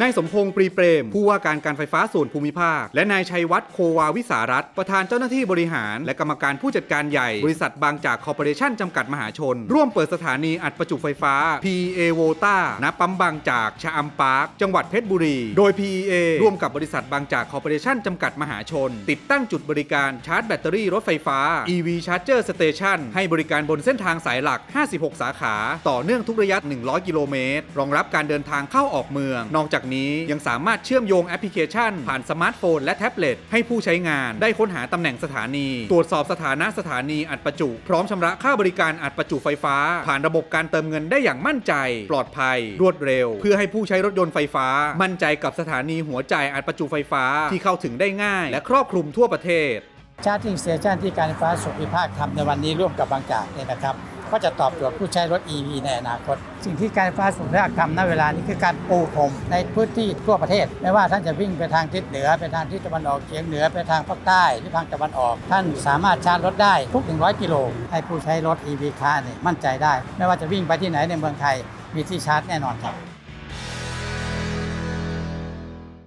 นายสมพงษ์ปรีเปรม ผู้ว่าการการไฟฟ้าส่วนภูมิภาค และนายชัยวัฒน์โควาวิสารัตประธานเจ้าหน้าที่บริหาร และกรรมการผู้จัดการใหญ่ บริษัทบางจากคอร์ปอเรชั่นจำกัดมหาชน ร่วมเปิดสถานีอัดประจุไฟฟ้า PEA v o t a ณปั๊มบางจากชะอำปาร์คจังหวัดเพชรบุรี โดย PEA ร่วมกับบริษัทบางจากคอร์ปอเรชั่นจำกัดมหาชน ติดตั้งจุดบริการชาร์จแบตเตอรี่รถไฟฟ้า EV Charger Station ให้บริการบนเส้นทางสายหลัก 56 สาขา ต่อเนื่องทุกระยะ 100 กิโลเมตร รองรับการเดินทางเข้าออกเมือง นอกจากนี้ยังสามารถเชื่อมโยงแอปพลิเคชัน ผ่านสมาร์ทโฟนและแท็บเล็ตให้ผู้ใช้งานได้ค้นหาตำแหน่งสถานี ตรวจสอบสถานะสถานีอัดประจุ พร้อมชำระค่าบริการอัดประจุไฟฟ้า ผ่านระบบการเติมเงินได้อย่างมั่นใจ ปลอดภัย รวดเร็ว เพื่อให้ผู้ใช้รถยนต์ไฟฟ้า มั่นใจกับสถานีหัวใจอัดประจุไฟฟ้าที่เข้าถึงได้ง่าย และครอบคลุมทั่วประเทศชาร์จิงสเตชันที่การไฟฟ้าส่วนภูมิภาคทำในวันนี้ร่วมกับบางจากเนี่ยนะครับ ก็จะตอบโจทย์ผู้ใช้รถ EV ในอนาคต สิ่งที่การไฟฟ้าส่วนภูมิภาคทำณเวลานี้คือการปูพรมในพื้นที่ทั่วประเทศ ไม่ว่าท่านจะวิ่งไปทางทิศเหนือไปทางทิศตะวันออกเฉียงเหนือไปทางภาคใต้หรือทางตะวันออก ท่านสามารถชาร์จรถได้ทุก 100 กิโลให้ผู้ใช้รถ EV คาร์เนี่ยมั่นใจได้ ไม่ว่าจะวิ่งไปที่ไหนในเมืองไทยมีที่ชาร์จแน่นอนครับ